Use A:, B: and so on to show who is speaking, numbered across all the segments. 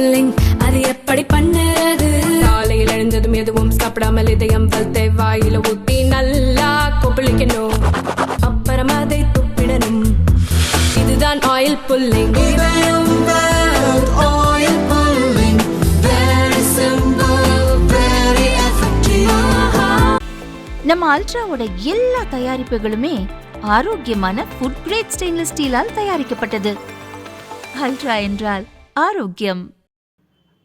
A: Pulling அது எப்படி பண்ணுறது காலையில் எழுந்ததும் எதுவும் சாப்பிடாமல் இதயம் வளர்த்தை வாயில ஊத்தி நல்லா கொப்பளிக்கணும் அப்புறம் அதை துப்பிடணும் இதுதான் oil pulling
B: oil pulling. Very simple, very effective.
C: நம்ம அல்ட்ராவோட எல்லா தயாரிப்புகளுமே ஆரோக்கியமான ஃபுட் கிரேட் ஸ்டெயின்லெஸ் ஸ்டீலால் தயாரிக்கப்பட்டது அல்ட்ரா என்றால் ஆரோக்கியம்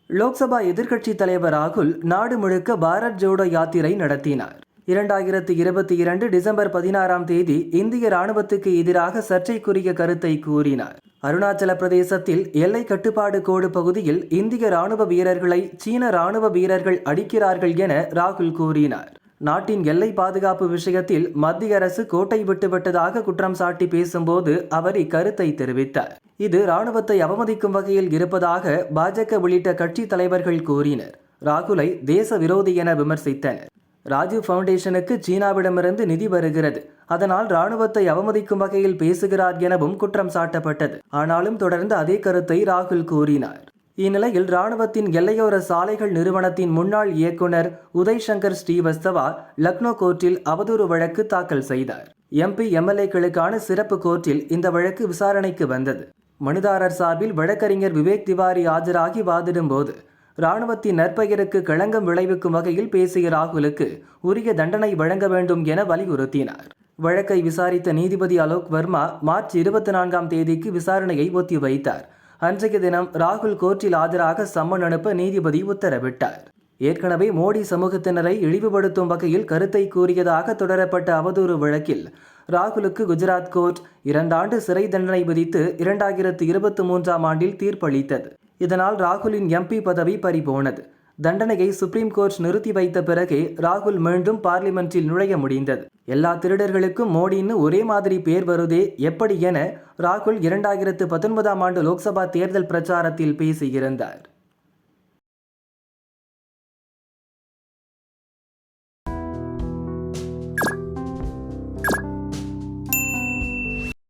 D: லோக்சபா எதிர்க்கட்சித் தலைவர் ராகுல் நாடு முழுக்க பாரத் ஜோடோ யாத்திரை நடத்தினார். இரண்டாயிரத்து இருபத்தி இரண்டு டிசம்பர் பதினாறாம் தேதி இந்திய ராணுவத்துக்கு எதிராக சர்ச்சைக்குரிய கருத்தை கூறினார். அருணாச்சல பிரதேசத்தில் எல்லை கட்டுப்பாடு கோடு பகுதியில் இந்திய ராணுவ வீரர்களை சீன ராணுவ வீரர்கள் அடிக்கிறார்கள் என ராகுல் கூறினார். நாட்டின் எல்லை பாதுகாப்பு விஷயத்தில் மத்திய அரசு கோட்டை விட்டுவிட்டதாக குற்றம் சாட்டி பேசும்போது அவர் இக்கருத்தை தெரிவித்தார். இது ராணுவத்தை அவமதிக்கும் வகையில் இருப்பதாக பாஜக உள்ளிட்ட கட்சி தலைவர்கள் கூறினர். ராகுலை தேச விரோதி என விமர்சித்தனர். ராஜீவ் ஃபவுண்டேஷனுக்கு சீனாவிடமிருந்து நிதி வருகிறது. அதனால் ராணுவத்தை அவமதிக்கும் வகையில் பேசுகிறார் எனவும் குற்றம் சாட்டப்பட்டது. ஆனாலும் தொடர்ந்து அதே கருத்தை ராகுல் கூறினார். இந்நிலையில் ராணுவத்தின் எல்லையோர சாலைகள் நிறுவனத்தின் முன்னாள் இயக்குனர் உதய் சங்கர் ஸ்ரீவஸ்தவா லக்னோ கோர்ட்டில் அவதூறு வழக்கு தாக்கல் செய்தார். எம்பி எம்எல்ஏக்களுக்கான சிறப்பு கோர்ட்டில் இந்த வழக்கு விசாரணைக்கு வந்தது. மனுதாரர் சார்பில் வழக்கறிஞர் விவேக் திவாரி ஆஜராகி வாதிடும்போது இராணுவத்தின் நற்பெயருக்கு களங்கம் விளைவிக்கும் வகையில் பேசிய ராகுலுக்கு உரிய தண்டனை வழங்க வேண்டும் என வலியுறுத்தினார். வழக்கை விசாரித்த நீதிபதி அலோக் வர்மா மார்ச் இருபத்தி நான்காம் தேதிக்கு விசாரணையை ஒத்திவைத்தார். அன்றைய தினம் ராகுல் கோர்ட்டில் ஆஜராக சம்மன் அனுப்ப நீதிபதி உத்தரவிட்டார். ஏற்கனவே மோடி சமூகத்தினரை இழிவுபடுத்தும் வகையில் கருத்தை கூறியதாக தொடரப்பட்ட அவதூறு வழக்கில் ராகுலுக்கு குஜராத் கோர்ட் இரண்டாண்டு சிறை தண்டனை விதித்து இரண்டாயிரத்து இருபத்தி மூன்றாம் ஆண்டில் தீர்ப்பளித்தது. இதனால் ராகுலின் எம்பி பதவி பறிபோனது. தண்டனையை சுப்ரீம் கோர்ட் நிறுத்தி வைத்த பிறகே ராகுல் மீண்டும் பார்லிமென்ட்டில் நுழைய முடிந்தது. எல்லா திருடர்களுக்கும் மோடின்னு ஒரே மாதிரி பேர் வருதே எப்படி என ராகுல் இரண்டாயிரத்து பத்தொன்பதாம் ஆண்டு லோக்சபா தேர்தல் பிரச்சாரத்தில் பேசியிருந்தார்.